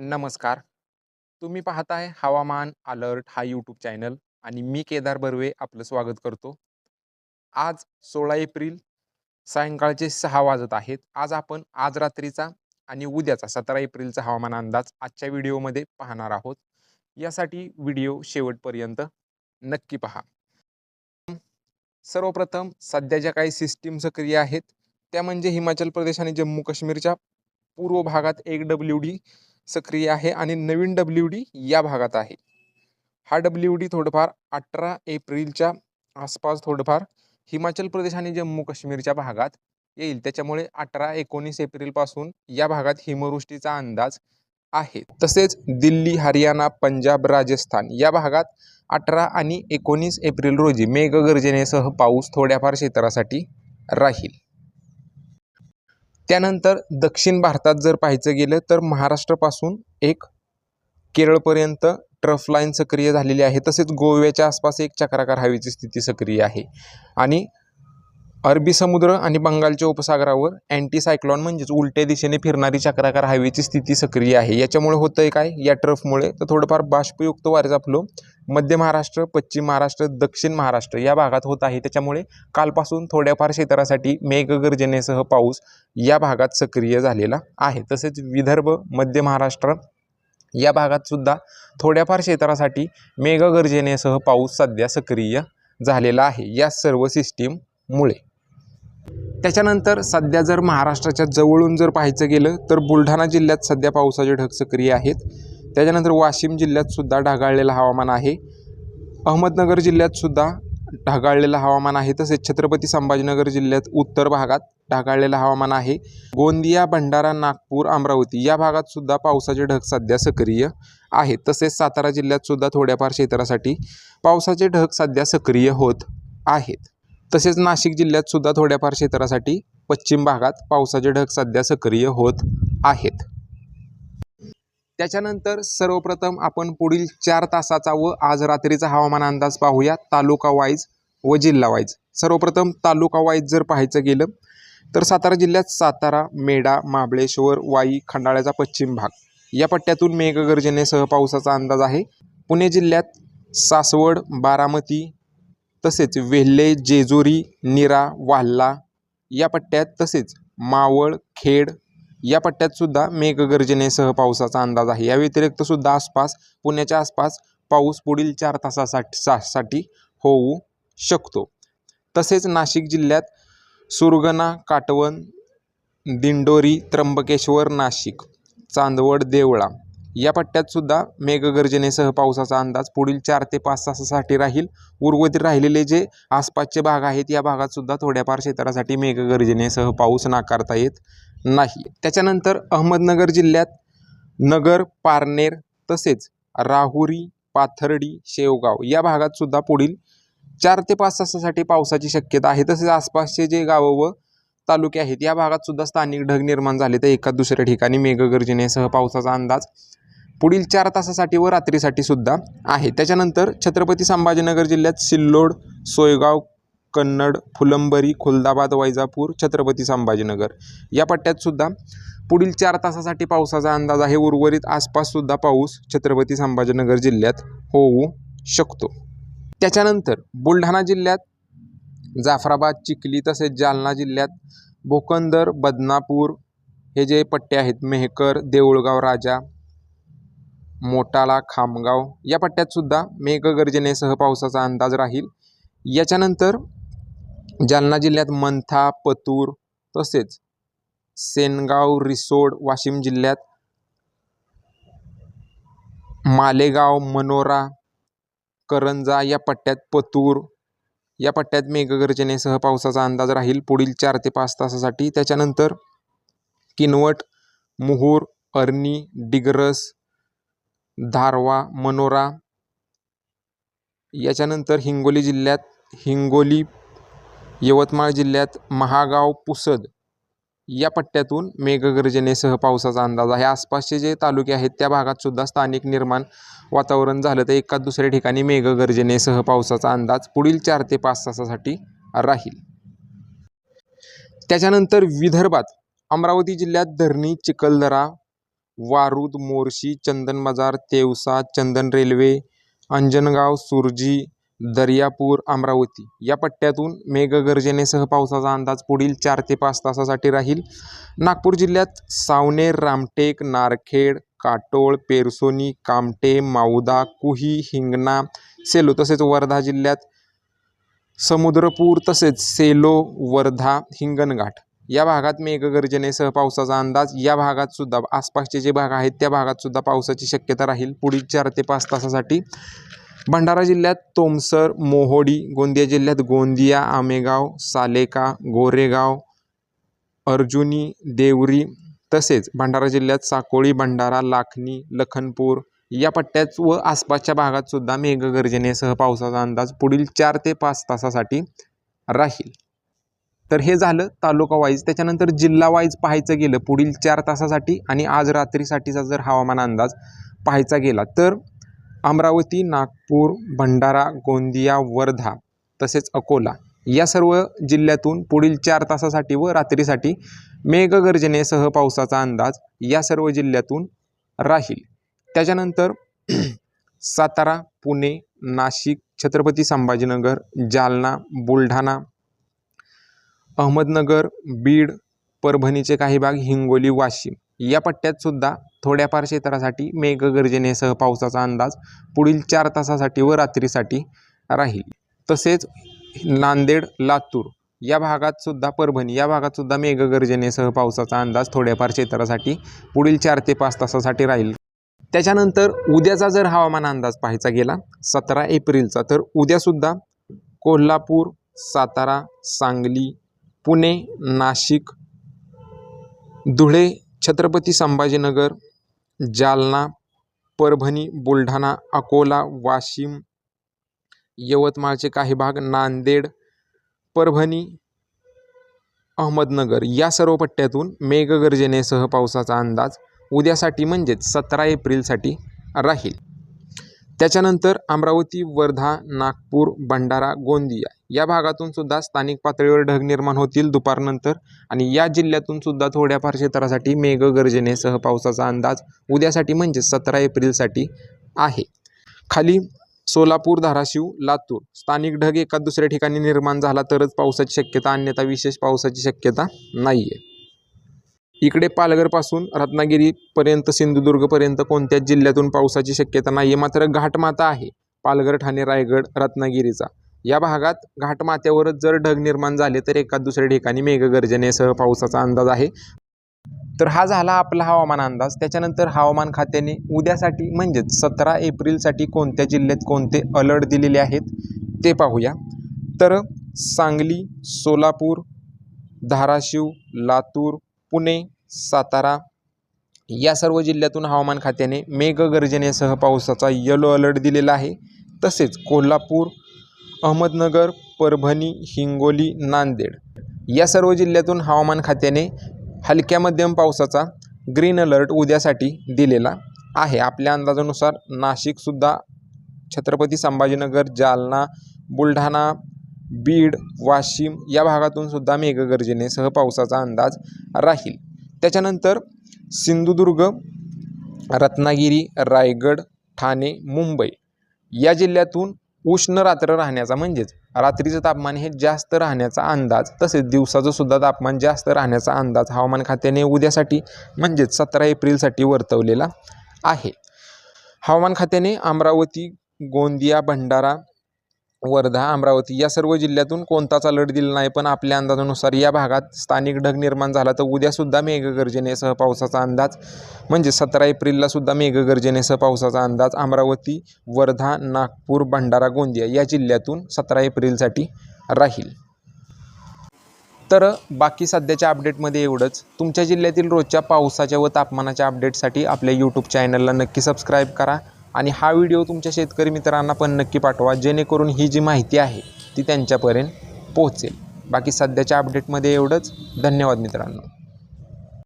नमस्कार. तुम्ही पाहताय हवामान अलर्ट हा यूट्यूब चॅनल आणि मी केदार बर्वे आपलं स्वागत करतो. आज सोळा एप्रिल सायंकाळचे सहा वाजत आहेत. आज आपण आज रात्रीचा आणि उद्याचा सतरा एप्रिलचा हवामान अंदाज आजच्या व्हिडिओमध्ये पाहणार आहोत. यासाठी व्हिडिओ शेवटपर्यंत नक्की पहा. सर्वप्रथम सध्या ज्या काही सिस्टीम सक्रिय आहेत त्या म्हणजे हिमाचल प्रदेश आणि जम्मू काश्मीरच्या पूर्व भागात एक डब्ल्यू डी सक्रिय आहे आणि नवीन डब्ल्यू डी या भागात आहे. हा डब्ल्यू डी थोडंफार अठरा एप्रिलच्या आसपास थोडंफार हिमाचल प्रदेश आणि जम्मू काश्मीरच्या भागात येईल. त्याच्यामुळे अठरा एकोणीस एप्रिलपासून या भागात हिमवृष्टीचा अंदाज आहे. तसेच दिल्ली हरियाणा पंजाब राजस्थान या भागात अठरा आणि एकोणीस एप्रिल रोजी मेघगर्जनेसह पाऊस थोड्याफार क्षेत्रासाठी राहील. त्यानंतर दक्षिण भारतात जर पाहायचं गेलं तर महाराष्ट्रापासून एक केरळपर्यंत ट्रफ लाईन सक्रिय झालेली आहे. तसेच गोव्याच्या आसपास एक चक्राकार हवेची स्थिती सक्रिय आहे. आणि अरबी समुद्र आणि बंगालच्या उपसागरावर अँटीसायक्लॉन म्हणजेच उलट्या दिशेने फिरणारी चक्राकार हायवेची स्थिती सक्रिय आहे. याच्यामुळे होतं आहे काय? या ट्रफमुळे तर थोडंफार बाष्पयुक्त वाऱ्याचा आपलं मध्य महाराष्ट्र पश्चिम महाराष्ट्र दक्षिण महाराष्ट्र या भागात होत आहे. त्याच्यामुळे कालपासून थोड्याफार क्षेत्रासाठी मेघगर्जनेसह पाऊस या भागात सक्रिय झालेला आहे. तसेच विदर्भ मध्य महाराष्ट्र या भागात सुद्धा थोड्याफार क्षेत्रासाठी मेघगर्जनेसह पाऊस सध्या सक्रिय झालेला आहे. या सर्व सिस्टीममुळे त्याच्यानंतर सध्या जर महाराष्ट्राच्या जवळून जर पाहायचं गेलं तर बुलढाणा जिल्ह्यात सध्या पावसाचे ढग सक्रिय आहेत. त्याच्यानंतर वाशिम जिल्ह्यात सुद्धा ढगाळलेलं हवामान आहे. अहमदनगर जिल्ह्यात सुद्धा ढगाळलेलं हवामान आहे. तसेच छत्रपती संभाजीनगर जिल्ह्यात उत्तर भागात ढगाळलेलं हवामान आहे. गोंदिया भंडारा नागपूर अमरावती या भागात सुद्धा पावसाचे ढग सध्या सक्रिय आहेत. तसेच सातारा जिल्ह्यात सुद्धा थोड्याफार क्षेत्रासाठी पावसाचे ढग सध्या सक्रिय होत आहेत. तसेच नाशिक जिल्ह्यात सुद्धा थोड्याफार क्षेत्रासाठी पश्चिम भागात पावसाचे ढग सध्या सक्रिय होत आहेत. त्याच्यानंतर सर्वप्रथम आपण पुढील चार तासाचा व आज रात्रीचा हवामान अंदाज पाहूया. तालुका वाईज व जिल्हा वाईज सर्वप्रथम तालुका वाईज जर पाहायचं गेलं तर सातारा जिल्ह्यात सातारा मेढा महाबळेश्वर वाई खंडाळ्याचा पश्चिम भाग. या पट्ट्यातून मेघगर्जनेसह पावसाचा अंदाज आहे. पुणे जिल्ह्यात सासवड बारामती तसेच वेल्हे जेजुरी निरा वाल्हा या पट्ट्यात तसेच मावळ खेड या पट्ट्यात सुद्धा मेघगर्जनेसह पावसाचा अंदाज आहे. या व्यतिरिक्त सुद्धा आसपास पुण्याच्या आसपास पाऊस पुढील चार तासासाठी सा साठी होऊ शकतो. तसेच नाशिक जिल्ह्यात सुरगणा काटवण दिंडोरी त्र्यंबकेश्वर नाशिक चांदवड देवळा या पट्ट्यात सुद्धा मेघगर्जनेसह पावसाचा अंदाज पुढील चार ते पाच तासासाठी राहील. उर्वरित राहिलेले जे आसपासचे भाग आहेत या भागात सुद्धा थोड्याफार क्षेत्रासाठी मेघगर्जनेसह पाऊस नाकारता येत नाही. त्याच्यानंतर अहमदनगर जिल्ह्यात नगर पारनेर तसेच राहुरी पाथर्डी शेवगाव या भागात सुद्धा पुढील चार ते पाच तासासाठी पावसाची शक्यता आहे. तसेच आसपासचे जे गावं व तालुके आहेत या भागात सुद्धा स्थानिक ढग निर्माण झाले. तर एका दुसऱ्या ठिकाणी मेघगर्जनेसह पावसाचा अंदाज पुढील चार तासासाठी व रात्रीसाठी सुद्धा आहे. त्याच्यानंतर छत्रपती संभाजीनगर जिल्ह्यात सिल्लोड सोयगाव कन्नड फुलंबरी खुलदाबाद वैजापूर छत्रपती संभाजीनगर या पट्ट्यात सुद्धा पुढील चार तासासाठी पावसाचा अंदाज आहे. उर्वरित आसपाससुद्धा पाऊस छत्रपती संभाजीनगर जिल्ह्यात होऊ शकतो. त्याच्यानंतर बुलढाणा जिल्ह्यात जाफराबाद चिखली तसेच जालना जिल्ह्यात भोकंदर बदनापूर हे जे पट्टे आहेत मेहकर देऊळगाव राजा मोटाळा खामगाव या पट्ट्यात सुद्धा मेघगर्जनेसह पावसाचा अंदाज राहील. याच्यानंतर जालना जिल्ह्यात मंथा पतूर तसेच सेनगाव रिसोड वाशिम जिल्ह्यात मालेगाव मनोरा करंजा या पट्ट्यात पतूर या पट्ट्यात मेघगर्जनेसह पावसाचा अंदाज राहील. पुढील चार ते पाच तासासाठी. त्याच्यानंतर किनवट मुहूर अर्नी डिग्रस धारवा मनोरा याच्यानंतर हिंगोली जिल्ह्यात हिंगोली यवतमाळ जिल्ह्यात महागाव पुसद या पट्ट्यातून मेघगर्जनेसह पावसाचा अंदाज आहे. आसपासचे जे तालुके आहेत त्या भागात सुद्धा स्थानिक निर्माण वातावरण झालं तर एका दुसऱ्या ठिकाणी मेघगर्जनेसह पावसाचा अंदाज पुढील चार ते पाच तासासाठी राहील. त्याच्यानंतर विदर्भात अमरावती जिल्ह्यात धरणी चिखलदरा वारूद मोर्शी चंदनबाजार, तेवसा चंदन रेल्वे अंजनगाव सुरजी दर्यापूर अमरावती. या पट्ट्यातून मेघगर्जनेसह पावसाचा अंदाज पुढील चार ते पाच तासासाठी राहील. नागपूर जिल्ह्यात सावनेर रामटेक नारखेड काटोळ पेरसोनी कामटे माऊदा कुही हिंगणा सेलो तसेच वर्धा जिल्ह्यात समुद्रपूर तसेच सेलो वर्धा हिंगणघाट. या भागात मेघगर्जनेसह पावसाचा अंदाज या भागात सुद्धा आसपासचे जे भाग आहेत त्या भागात सुद्धा पावसाची शक्यता राहील. पुढील चार ते पाच तासासाठी भंडारा जिल्ह्यात तोमसर मोहोडी गोंदिया जिल्ह्यात गोंदिया आमेगाव सालेका गोरेगाव अर्जुनी देवरी तसेच भंडारा जिल्ह्यात साकोळी भंडारा लाखनी लखनपूर या पट्ट्यात व आसपासच्या भागात सुद्धा मेघगर्जनेसह पावसाचा अंदाज पुढील चार ते पाच तासासाठी राहील. तर हे झालं तालुका वाईज त्याच्यानंतर जिल्हा वाईज पाहायचं गेलं पुढील चार तासासाठी आणि आज रात्रीसाठीचा जर हवामान अंदाज पाहायचा गेला तर अमरावती नागपूर भंडारा गोंदिया वर्धा तसेच अकोला या सर्व जिल्ह्यातून पुढील चार तासासाठी व रात्रीसाठी मेघगर्जनेसह पावसाचा अंदाज या सर्व जिल्ह्यातून राहील. त्याच्यानंतर सातारा पुणे नाशिक छत्रपती संभाजीनगर जालना बुलढाणा अहमदनगर बीड परभणीचे काही भाग हिंगोली वाशिम. या पट्ट्यात सुद्धा थोड्याफार क्षेत्रासाठी मेघगर्जनेसह पावसाचा अंदाज पुढील चार तासासाठी व रात्रीसाठी राहील. तसेच नांदेड लातूर या भागात सुद्धा परभणी या भागात सुद्धा मेघगर्जनेसह पावसाचा अंदाज थोड्याफार क्षेत्रासाठी पुढील चार ते पाच तासासाठी राहील. त्याच्यानंतर उद्याचा जर हवामान अंदाज पाहायचा गेला सतरा एप्रिलचा तर उद्यासुद्धा कोल्हापूर सातारा सांगली पुणे नाशिक धुळे छत्रपती संभाजीनगर जालना परभणी बुलढाणा अकोला वाशिम यवतमाळचे काही भाग नांदेड परभणी अहमदनगर. या सर्व पट्ट्यातून मेघगर्जनेसह पावसाचा अंदाज उद्यासाठी म्हणजेच सतरा एप्रिलसाठी राहील. त्याच्यानंतर अमरावती वर्धा नागपूर भंडारा गोंदिया या भागातून सुद्धा स्थानिक पातळीवर ढग निर्माण होतील दुपारनंतर. आणि या जिल्ह्यातून सुद्धा थोड्याफार क्षेत्रासाठी मेघगर्जनेसह पावसाचा अंदाज उद्यासाठी म्हणजे सतरा एप्रिलसाठी आहे. खाली सोलापूर धाराशिव लातूर स्थानिक ढग एका दुसऱ्या ठिकाणी निर्माण झाला तरच पावसाची शक्यता अन्यथा विशेष पावसाची शक्यता नाही आहे इकडे पालघरपासून रत्नागिरीपर्यंत सिंधुदुर्गपर्यंत कोणत्याच जिल्ह्यातून पावसाची शक्यता नाही आहे मात्र घाटमाता आहे. पालघर ठाणे रायगड रत्नागिरीचा. या भागात घाटमाथ्यावरच जर ढग निर्माण झाले तर एका दुसऱ्या ठिकाणी मेघगर्जनेसह पावसाचा अंदाज आहे. तर हा झाला आपला हवामान अंदाज. त्याच्यानंतर हवामान खात्याने उद्यासाठी म्हणजेच सतरा एप्रिलसाठी कोणत्या जिल्ह्यात कोणते अलर्ट दिलेले आहेत ते पाहूया. तर सांगली सोलापूर धाराशिव लातूर पुणे सातारा या सर्व जिल्ह्यातून हवामान खात्याने मेघगर्जनेसह पावसाचा येलो अलर्ट दिलेला आहे. तसेच कोल्हापूर अहमदनगर परभणी हिंगोली नांदेड. या सर्व जिल्ह्यातून हवामान खात्याने हलक्या मध्यम पावसाचा ग्रीन अलर्ट उद्यासाठी दिलेला आहे. आपल्या अंदाजानुसार नाशिकसुद्धा छत्रपती संभाजीनगर जालना बुलढाणा बीड वाशिम या भागातून सुद्धा मेघगर्जनेसह पावसाचा अंदाज राहील. त्याच्यानंतर सिंधुदुर्ग रत्नागिरी रायगड ठाणे मुंबई या जिल्ह्यातून उष्ण रात्र राहण्याचा म्हणजेच रात्रीचं तापमान हे जास्त राहण्याचा अंदाज तसेच दिवसाचं सुद्धा तापमान जास्त राहण्याचा अंदाज हवामान खात्याने उद्यासाठी म्हणजेच सतरा एप्रिलसाठी वर्तवलेला आहे. हवामान खात्याने अमरावती गोंदिया भंडारा वर्धा अमरावती या सर्व जिल्ह्यातून कोणताच अलर्ट दिला नाही पण आपल्या अंदाजानुसार या भागात स्थानिक ढग निर्माण झाला तर उद्यासुद्धा मेघगर्जनेसह पावसाचा अंदाज म्हणजे सतरा एप्रिललासुद्धा मेघगर्जनेसह पावसाचा अंदाज अमरावती वर्धा नागपूर भंडारा गोंदिया या जिल्ह्यातून सतरा एप्रिलसाठी राहील. तर बाकी सध्याच्या अपडेटमध्ये एवढंच. तुमच्या जिल्ह्यातील रोजच्या पावसाच्या व तापमानाच्या अपडेटसाठी आपल्या यूट्यूब चॅनलला नक्की सबस्क्राईब करा. आणि हा व्हिडिओ तुमच्या शेतकरी मित्रांना पण नक्की पाठवा जेणेकरून ही जी माहिती आहे ती त्यांच्यापर्यंत पोहोचेल. बाकी सध्याच्या अपडेटमध्ये एवढंच. धन्यवाद मित्रांनो.